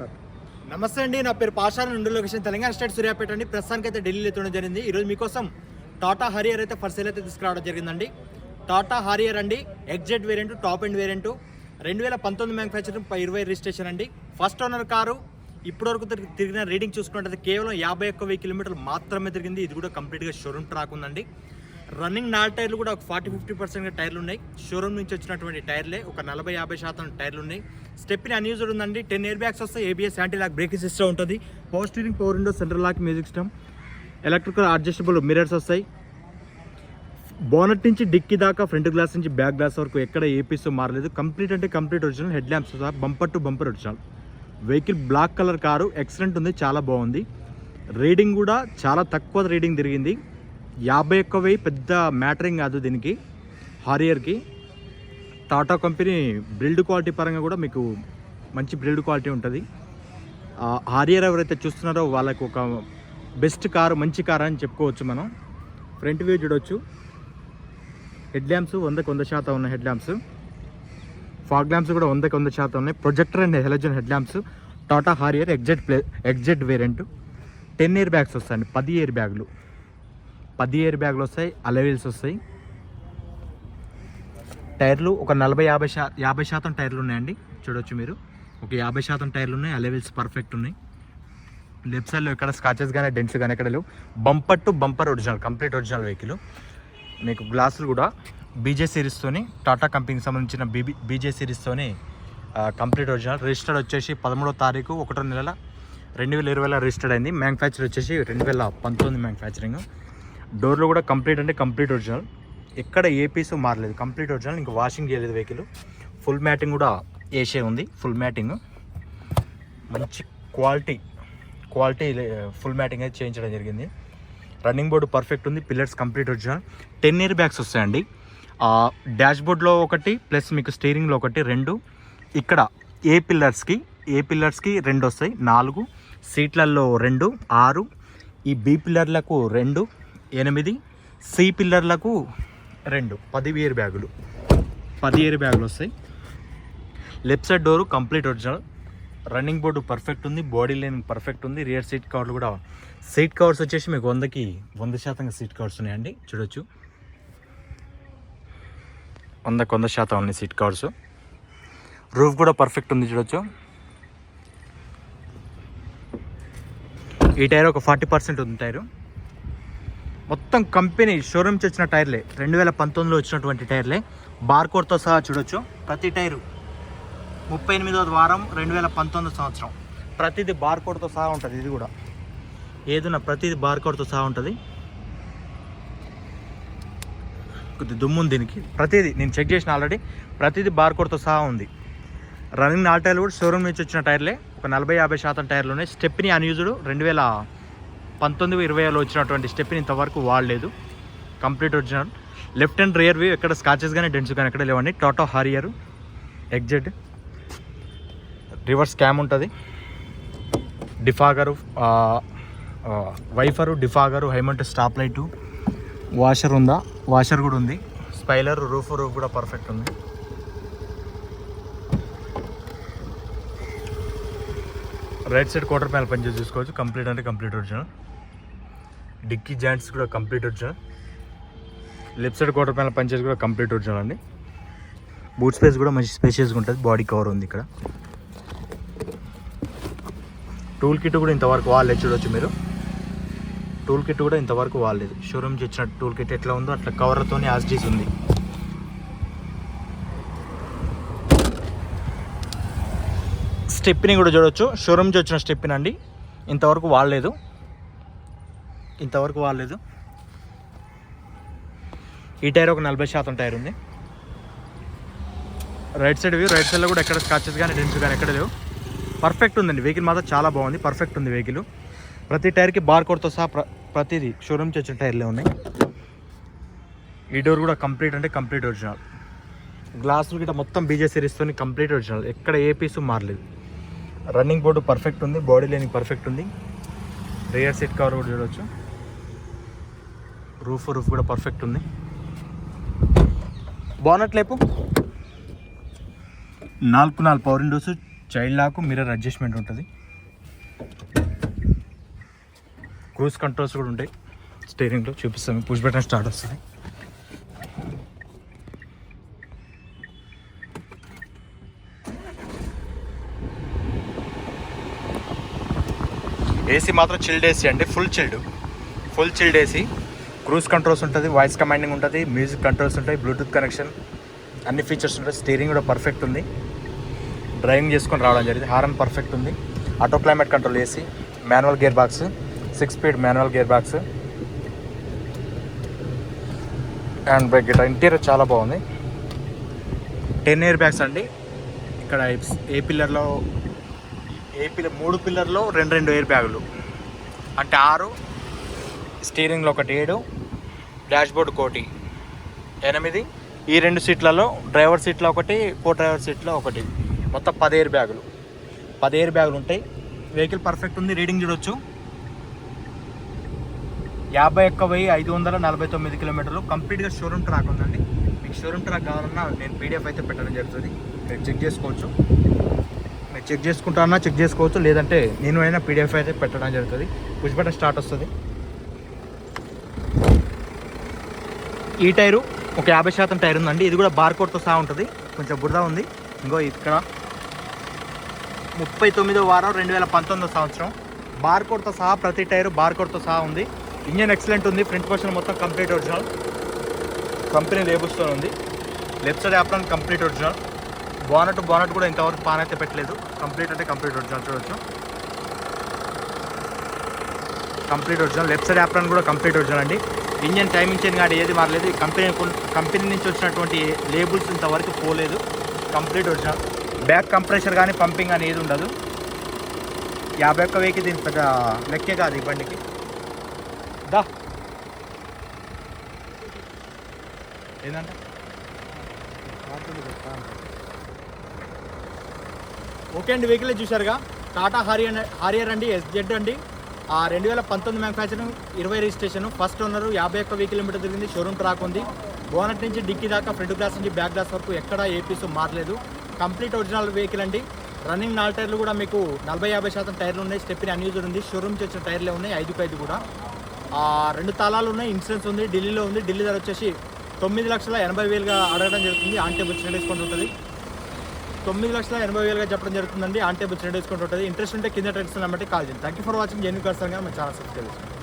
Start నమస్తే అండి నా పేరు పాషాన నుండి లొకేషన్ తెలంగాణ స్టేట్ సూర్యాపేట అండి. ప్రస్తుతానికి అయితే ఢిల్లీలో ఎత్తడం జరిగింది. ఈరోజు మీకోసం టాటా హరియర్ అయితే ఫర్ సేల్ అయితే తీసుకురావడం జరిగిందండి. టాటా హరియర్ అండి XZ variant top end variant. రెండు వేల పంతొమ్మిది మ్యానుఫ్యాక్చరింగ్ ఇరవై రిజిస్ట్రేషన్ అండి. ఫస్ట్ ఓనర్ కారు ఇప్పటివరకు తిరిగి- తిరిగిన రీడింగ్ చూసుకుంటే కేవలం యాభై ఒక్క వెయ్యి కిలోమీటర్లు మాత్రమే తిరిగింది. ఇది కూడా కంప్లీట్గా షోరూమ్ ట్రాక్ ఉందండి. రన్నింగ్ నాలుగు టైర్లు కూడా ఒక ఫార్టీ ఫిఫ్టీ పర్సెంట్ టైర్లు ఉన్నాయి. షోరూమ్ నుంచి వచ్చినటువంటి టైర్లే ఒక నలభై యాభై శాతం టైర్లు ఉన్నాయి. స్టెప్ని అన్యూజ్డ్ ఉందండి. టెన్ ఇయర్ బ్యాగ్స్ వస్తాయి. ABS anti lock braking system ఉంటుంది. Power steering power window central lock music system electrical adjustable mirrors వస్తాయి. బోనట్ నుంచి డిక్కీ దాకా ఫ్రంట్ గ్లాస్ నుంచి బ్యాక్ గ్లాస్ వరకు ఎక్కడ ఏ పీస్ మారలేదు. కంప్లీట్ అంటే complete original head lamps bumper to bumper original vehicle black colour car. Excellent ఉంది. చాలా బాగుంది. రీడింగ్ కూడా చాలా తక్కువ రీడింగ్ తిరిగింది. యాభై ఒక్క వెయ్యి పెద్ద మ్యాటరింగ్ కాదు దీనికి. హారియర్కి. టాటా కంపెనీ బిల్డ్ క్వాలిటీ పరంగా కూడా మీకు మంచి బిల్డ్ క్వాలిటీ ఉంటుంది. హారియర్ ఎవరైతే చూస్తున్నారో వాళ్ళకు ఒక బెస్ట్ కారు మంచి కార్ అని చెప్పుకోవచ్చు మనం. ఫ్రంట్ వ్యూ చూడవచ్చు హెడ్ ల్యాంప్స్ వందకు వంద శాతం ఉన్నాయి హెడ్ ల్యాంప్స్. ఫాగ్ ల్యాంప్స్ కూడా వందకు వంద శాతం ఉన్నాయి. Projector and halogen head lamps. Tata Harrier XZ play XZ variant. Ten air bags వస్తాయండి. పది ఇయర్ బ్యాగులు. పది ఇయర్ బ్యాగులు వస్తాయి అలవీల్స్ వస్తాయి. టైర్లు ఒక నలభై యాభై శా యాభై శాతం టైర్లు ఉన్నాయండి. చూడొచ్చు మీరు. ఒక యాభై శాతం టైర్లు ఉన్నాయి అలవీల్స్ పర్ఫెక్ట్ ఉన్నాయి. లెఫ్ట్ సైడ్లో ఇక్కడ స్కాచెస్ కానీ డెంట్స్ కానీ ఎక్కడ లేవు. Bumper to bumper original complete original vehicle మీకు గ్లాసులు కూడా బీజే సిరీస్తోని టాటా కంపెనీకి సంబంధించిన బీబీ బీజే సిరీస్తోని కంప్లీట్ ఒరిజినల్ రిజిస్టర్డ్ వచ్చేసి పదమూడో తారీఖు ఒకటో నెల రెండు వేల ఇరవైలో రిజిస్టర్డ్ అయింది. మ్యానుఫ్యాక్చర్ వచ్చేసి రెండు వేల పంతొమ్మిది మ్యానుఫ్యాక్చరింగ్ డోర్లు కూడా కంప్లీట్ అంటే కంప్లీట్ ఒరిజినల్. ఎక్కడ ఏ పీసు మారలేదు. Complete original. ఇంకా వాషింగ్ చేయలేదు వెహికల్. ఫుల్ మ్యాటింగ్ కూడా ఏసే ఉంది. ఫుల్ మ్యాటింగ్ మంచి క్వాలిటీ. క్వాలిటీ ఫుల్ మ్యాటింగ్ అయితే చేయించడం జరిగింది. రన్నింగ్ బోర్డు పర్ఫెక్ట్ ఉంది. Pillars complete original ten airbags వస్తాయండి. డాష్ బోర్డ్లో ఒకటి ప్లస్ మీకు స్టీరింగ్లో ఒకటి రెండు. ఇక్కడ ఏ పిల్లర్స్కి ఏ పిల్లర్స్కి రెండు వస్తాయి. నాలుగు. సీట్లలో రెండు ఆరు. ఈ బి పిల్లర్లకు రెండు. ఎనిమిది. సి పిల్లర్లకు రెండు. పది ఇయర్ బ్యాగులు. పది ఇయర్ బ్యాగులు వస్తాయి. Left side door complete original. Running board perfect ఉంది. బాడీ లైన్ పర్ఫెక్ట్ ఉంది. రియర్ సీట్ కవర్లు కూడా సీట్ కవర్స్ వచ్చేసి మీకు వందకి వంద శాతంగా సీట్ కవర్స్ ఉన్నాయండి. చూడొచ్చు. వందకు వంద శాతం ఉన్నాయి సీట్ కవర్స్. రూఫ్ కూడా పర్ఫెక్ట్ ఉంది. చూడొచ్చు. ఈ టైర్ ఒక ఫార్టీ పర్సెంట్ ఉంది టైరు. మొత్తం కంపెనీ షోరూమ్ నుంచి వచ్చిన టైర్లే. రెండు వేల పంతొమ్మిదిలో వచ్చినటువంటి టైర్లే. బార్కోడ్తో సహా చూడొచ్చు. ప్రతి టైరు ముప్పై ఎనిమిదో వారం రెండు వేల పంతొమ్మిది సంవత్సరం. ప్రతిదీ బార్కోడ్తో సహా ఉంటుంది ఇది కూడా. ఏదైనా ప్రతిదీ బార్కోడ్తో సహా ఉంటుంది. కొద్ది దుమ్ము దీనికి. ప్రతిదీ నేను చెక్ చేసిన ఆల్రెడీ. ప్రతిదీ బార్కోడ్తో సహా ఉంది. రన్నింగ్ నాలుగు టైర్లు కూడా షోరూమ్ నుంచి వచ్చిన టైర్లే. ఒక నలభై యాభై శాతం టైర్లు ఉన్నాయి. స్టెప్ని అన్యూజ్డ్ రెండు వేల పంతొమ్మిది ఇరవై ఇరవైలో వచ్చినటువంటి స్టెప్ని ఇంతవరకు వాడలేదు. Complete original. Left and rear view ఎక్కడ స్కాచెస్ కానీ డెన్స్ కానీ ఎక్కడ లేవండి. Tata Harrier XZ reverse cam ఉంటుంది. Defogger wiper defogger high mount stop light washer ఉందా? వాషర్ కూడా ఉంది. స్పైలర్ రూఫ్ రూఫ్ కూడా పర్ఫెక్ట్ ఉంది. రైట్ సైడ్ క్వార్టర్ ప్యానల్ పనిచేసి చూసుకోవచ్చు. కంప్లీట్ అంటే కంప్లీట్ ఒరిజినల్ డిక్కీ జాయింట్స్ కూడా complete original left side quarter panel పనిచేసి కూడా కంప్లీట్ ఒరిజినల్ అండి. బూట్ స్పేస్ కూడా మంచి స్పేషియస్గా ఉంటుంది. బాడీ కవర్ ఉంది ఇక్కడ. టూల్ కిట్ కూడా ఇంతవరకు వాడలేదు చూడవచ్చు మీరు. టూల్ కిట్ కూడా ఇంతవరకు వాడలేదు. షోరూమ్ ఇచ్చిన టూల్ కిట్ ఎట్లా ఉందో అట్లా కవర్తోనే యాజ్డీస్ ఉంది. స్టెప్ని కూడా చూడొచ్చు. షోరూమ్ నుంచి వచ్చిన స్టెప్ని అండి. ఇంతవరకు వాడలేదు. ఇంతవరకు వాడలేదు. ఈ టైర్ ఒక నలభై శాతం టైర్ ఉంది. రైట్ సైడ్ రైట్ సైడ్లో కూడా ఎక్కడ స్కాచెస్ కానీ డెన్స్ కానీ ఎక్కడ లేవు. పర్ఫెక్ట్ ఉందండి. వెహికల్ మాత్రం చాలా బాగుంది. పర్ఫెక్ట్ ఉంది వెహికల్. ప్రతి టైర్కి బార్ కోడ్తో సహా ప్ర ప్రతిదీ షోరూమ్ నుంచి వచ్చిన టైర్లే ఉన్నాయి. ఈ డోర్ కూడా కంప్లీట్ అంటే కంప్లీట్ ఒరిజినల్. గ్లాసులు గిట్ట మొత్తం బీజే సిరీస్తో కంప్లీట్ ఒరిజినల్. ఎక్కడ ఏ పీసు మారలేదు. రన్నింగ్ బోర్డు పర్ఫెక్ట్ ఉంది బాడీ లైనింగ్ పర్ఫెక్ట్ ఉంది. రియర్ సీట్ కవర్ కూడా చూడవచ్చు రూఫ్ రూఫ్ కూడా పర్ఫెక్ట్ ఉంది. బాగున్నట్లేపు నాలుగు నాలుగు power windows child lock mirror adjustment ఉంటుంది. క్రూజ్ కంట్రోల్స్ కూడా ఉంటాయి. స్టీరింగ్లో చూపిస్తాము పుష్ బటన్ స్టార్ట్ వస్తుంది. ఏసీ మాత్రం చిల్డ్ ఏసీ అండి full chilled full chilled AC cruise controls ఉంటుంది వాయిస్ కమాండింగ్ ఉంటుంది మ్యూజిక్ కంట్రోల్స్ ఉంటాయి బ్లూటూత్ కనెక్షన్ అన్ని ఫీచర్స్ ఉంటాయి. స్టీరింగ్ కూడా పర్ఫెక్ట్ ఉంది. డ్రైవింగ్ చేసుకొని రావడం జరిగింది. హారన్ పర్ఫెక్ట్ ఉంది. Auto climate control AC manual gear box six speed manual gear box and brake గిట్ట ఇంటీరియర్ చాలా బాగుంది. టెన్ ఇయర్ బ్యాగ్స్ అండి. ఇక్కడ ఏ పిల్లర్లో ఏ పిల్లర్ మూడు పిల్లర్లో రెండు రెండు ఎయిర్ బ్యాగులు అంటే ఆరు స్టీరింగ్లో ఒకటి ఏడు డాష్బోర్డ్ కోటి. ఎనిమిది ఈ రెండు సీట్లలో డ్రైవర్ సీట్లో ఒకటి కో డ్రైవర్ సీట్లో ఒకటి. మొత్తం పది ఎయిర్ బ్యాగులు పది ఎయిర్ బ్యాగులు ఉంటాయి. వెహికల్ పర్ఫెక్ట్ ఉంది రీడింగ్ చూడొచ్చు. యాభై ఒక్క వెయ్యి ఐదు వందల నలభై తొమ్మిది కిలోమీటర్లు. కంప్లీట్గా షోరూమ్ ట్రాక్ ఉందండి. మీకు షోరూమ్ ట్రాక్ కావాలన్నా నేను పీడిఎఫ్ అయితే పెట్టడం జరుగుతుంది. మీరు చెక్ చేసుకోవచ్చు. మీరు చెక్ చేసుకుంటారన్నా చెక్ చేసుకోవచ్చు. లేదంటే నేను అయినా పీడిఎఫ్ అయితే పెట్టడం జరుగుతుంది. పుష్ బటన్ స్టార్ట్ వస్తుంది. ఈ టైరు ఒక యాభై శాతం టైర్ ఉందండి. ఇది కూడా బార్కోడ్తో సహా ఉంటుంది. కొంచెం బురద ఉంది. ఇంకో ఇక్కడ ముప్పై తొమ్మిదో వారం రెండు వేల పంతొమ్మిదో సంవత్సరం. బార్కోడ్తో సహా ప్రతి టైరు బార్కోడ్తో సహా ఉంది. ఇంజన్ ఎక్సలెంట్ ఉంది. ఫ్రంట్ పోర్షన్ మొత్తం కంప్లీట్ ఒరిజినల్. కంపెనీ లేబుల్స్తో ఉంది. Left side apron complete original. Bonnet bonnet కూడా ఇంతవరకు పాన్ అయితే పెట్టలేదు. కంప్లీట్ అంటే కంప్లీట్ ఒరిజినల్ చూడొచ్చు. Complete original left side apron కూడా కంప్లీట్ ఒరిజినల్ అండి. ఇంజన్ టైమింగ్ చేయని కానీ ఏది మారలేదు. కంపెనీ కంపెనీ నుంచి వచ్చినటువంటి లేబుల్స్ ఇంతవరకు పోలేదు. కంప్లీట్ ఒరిజినల్ బ్యాక్ కంప్రెషర్ కానీ పంపింగ్ కానీ ఏది ఉండదు. యాభై ఒక్క వెయ్యికి దీని పెద్ద లెక్కే కాదు ఈ బండికి. దా. ఏంటంటే ఓకే అండి వెహికల్ చూశారుగా. టాటా హారియర్ హారియర్ అండి ఎస్జెడ్ అండి. ఆ రెండు వేల పంతొమ్మిది మ్యానుఫ్యాక్చరింగ్ ఇరవై రిజిస్ట్రేషన్ ఫస్ట్ ఓనర్ యాభై ఒక్క వెహికల్ కిలోమీటర్ తిరిగింది షోరూమ్ ట్రాక్ ఉంది. బోనట్ నుంచి డిక్కీ దాకా ఫ్రంట్ గ్లాస్ నుంచి బ్యాక్ గ్లాస్ వరకు ఎక్కడ ఏ మారలేదు. కంప్లీట్ ఒరిజినల్ వెహికల్ అండి. రన్నింగ్ నాలుగు టైర్లు కూడా మీకు నలభై యాభై శాతం టైర్లు ఉన్నాయి. స్టెప్ని అన్యూజ్డ్ ఉంది. షోరూమ్ వచ్చిన టైర్లే ఉన్నాయి ఐదుకు ఐదు కూడా. ఆ, రెండు తాళాలు ఉన్నాయి ఇన్సూరెన్స్ ఉంది ఢిల్లీలో ఉంది. ఢిల్లీ ధర వచ్చేసి తొమ్మిది లక్షల ఎనభై వేలుగా అడగడం జరుగుతుంది. ఆన్ టేబుల్ డిస్కౌంట్ ఉంటుంది. తొమ్మిది లక్షల ఎనభై వేలుగా చెప్పడం జరుగుతుందండి. ఆన్ టేబుల్ చిన్న డిస్కౌంట్ ఉంటుంది ఇంట్రెస్ట్ ఉంటే కింద ట్రెండ్స్ నెంబర్కి కాల్ చేయండి. Thank you for watching. జెన్యూ కర్సన్ మన ఛానల్ సబ్స్క్రైబ్ చేసుకోండి.